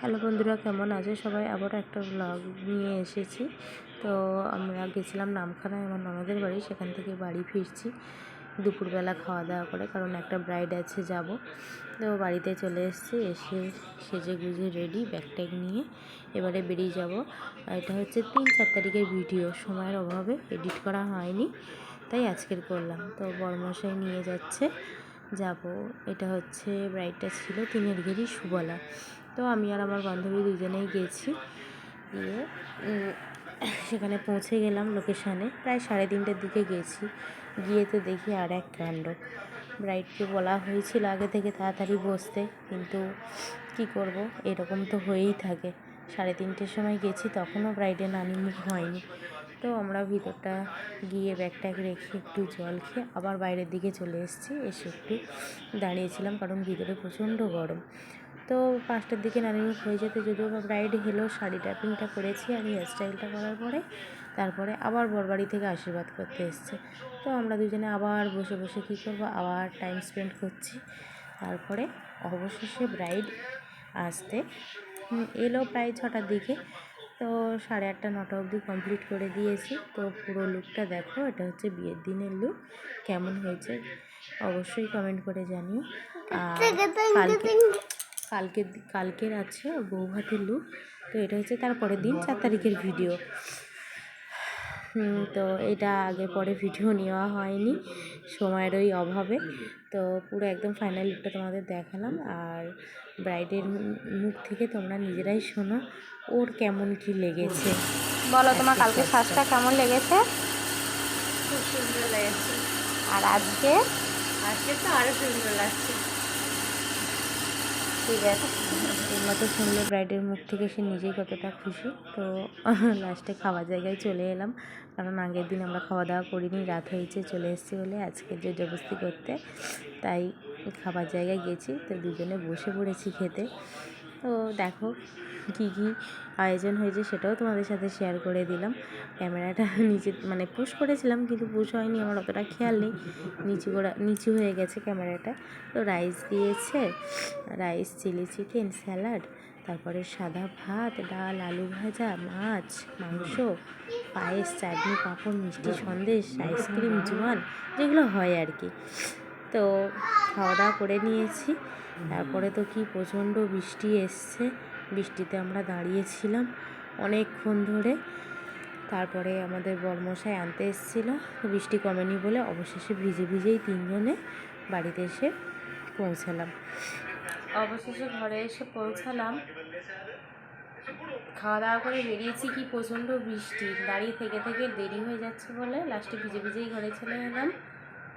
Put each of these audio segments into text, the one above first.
Hello বন্ধুরা, কেমন আছে? সবাই আবারও একটা ব্লগ নিয়ে এসেছি। তো আমরা গেছিলাম নামখানায় আমার ননদের বাড়ি, সেখান থেকে বাড়ি ফিরছি দুপুরবেলা খাওয়া দাওয়া করে, কারণ একটা ব্রাইড আছে যাব। তো বাড়িতে চলে এসেছি, এসে সেজে গুজে রেডি ব্যাগ ট্যাগ নিয়ে এবারে বেরিয়ে যাব। এটা হচ্ছে তিন চার তারিখের ভিডিও সময়ের অভাবে এডিট করা হয়নি, তাই আজকের করলাম। তো বড়মশাই নিয়ে যাচ্ছে। যাব। এটা হচ্ছে ব্রাইডটা ছিল তিনের ঘেরি সুবলা। তো আমি আর আমার বান্ধবী দুজনেই গেছি। গিয়ে সেখানে পৌঁছে গেলাম লোকেশানে প্রায় সাড়ে তিনটের দিকে গেছি। গিয়ে তো দেখি আর এক কাণ্ড। ব্রাইডকে বলা হয়েছিল আগে থেকে তাড়াতাড়ি বসতে। কিন্তু কি করব? এরকম তো হয়েই থাকে। সাড়ে তিনটের সময় গেছি, তখনও ব্রাইডের নানি মুখ হয়নি। তো আমরা ভিতরটা গিয়ে ব্যাগট্যাগ রেখে একটু জল খেয়ে আবার বাইরের দিকে চলে এসেছি। এসে একটু দাঁড়িয়েছিলাম কারণ ভিতরে প্রচণ্ড গরম। তো পাঁচটার দিকে নানিমুখ হয়ে যেতে যদিও ব্রাইড হেলো, শাড়ি ট্যাপিংটা করেছি আর হেয়ার স্টাইলটা করার পরে। তারপরে আবার বরবাড়ি থেকে আশীর্বাদ করতে এসছে। তো আমরা দুজনে আবার বসে বসে কী করব? আবার টাইম স্পেন্ড করছি। তারপরে অবশেষে ব্রাইড আসতে এলো প্রায় ছটার দিকে। তো সাড়ে আটটা নটা অবধি কমপ্লিট করে দিয়েছি। তো পুরো লুকটা দেখো এটা হচ্ছে বিয়ের দিনের লুক কেমন হয়েছে অবশ্যই কমেন্ট করে জানিও। আর কালকে কালকে কালকের আছে বউ ভাতের লুক তো এটা হচ্ছে তারপরের দিন চার তারিখের ভিডিও তো এটা আগে পরে ভিডিও নেওয়া হয়নি সময়ের ওই অভাবে। তো পুরো একদম ফাইনাল লুকটা তোমাদের দেখালাম। আর ব্রাইডের মুখ থেকে তোমরা নিজেরাই শোনো ওর কেমন কি লেগেছে। বলো তোমার কালকে শ্বাসটা কেমন লেগেছে? খুব সুন্দর লেগেছে। আর আজকে? আজকে তো আরও সুন্দর লাগছে। ঠিক আছে। এর মতো শুনলে ব্রাইডের মুখ থেকে সে নিজেই কতটা খুশি। তো লাস্টে খাওয়ার জায়গায় চলে এলাম। কারণ আগের দিন আমরা খাওয়া দাওয়া করিনি রাত হয়েছে চলে এসেছি বলে আজকে যে জবস্তি করতে। তাই খাবার জায়গায় গেছি, তো দুজনে বসে পড়েছি খেতে। তো দেখো কী কী আয়োজন হয়েছে সেটাও তোমাদের সাথে শেয়ার করে দিলাম। ক্যামেরাটা নিচে মানে পুশ করেছিলাম কিন্তু পুশ হয়নি, আমার অতটা খেয়াল নেই। নিচু করা, নিচু হয়ে গেছে ক্যামেরাটা। তো রাইস দিয়েছে রাইস চিলি চিকেন স্যালাড তারপরে সাদা ভাত, ডাল, আলু ভাজা, মাছ, মাংস, পায়েস, চাটনি, পাঁপড়, মিষ্টি, সন্দেশ আইসক্রিম জোয়ান, যেগুলো হয় আর কি। তো খাওয়া দাওয়া করে নিয়েছি। তারপরে তো কি প্রচণ্ড বৃষ্টি এসছে। বৃষ্টিতে আমরা দাঁড়িয়েছিলাম অনেকক্ষণ ধরে। তারপরে আমাদের বরমশাই আনতে এসেছিল। বৃষ্টি কমেনি বলে অবশেষে ভিজে ভিজেই তিনজনে বাড়িতে এসে পৌঁছালাম। অবশেষে ঘরে এসে পৌঁছালাম। খাওয়া দাওয়া করে বেরিয়েছি কি প্রচণ্ড বৃষ্টি। দাঁড়িয়ে থেকে থেকে দেরি হয়ে যাচ্ছে বলে লাস্টে ভিজে ভিজেই ঘরে চলে এলাম।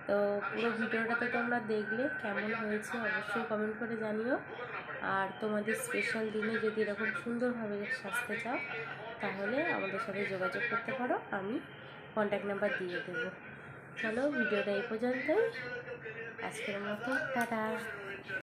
তো পুরো ভিডিওটা তো তোমরা দেখলে, কেমন হয়েছে অবশ্যই কমেন্ট করে জানিও। আর তোমাদের স্পেশাল দিনে যদি এরকম সুন্দরভাবে সাজতে চাও, তাহলে আমাদের সাথে যোগাযোগ করতে পারো, আমি কন্ট্যাক্ট নাম্বার দিয়ে দেবো। চলো, ভিডিওটা এই পর্যন্তই। আজকের মতো, টাটা।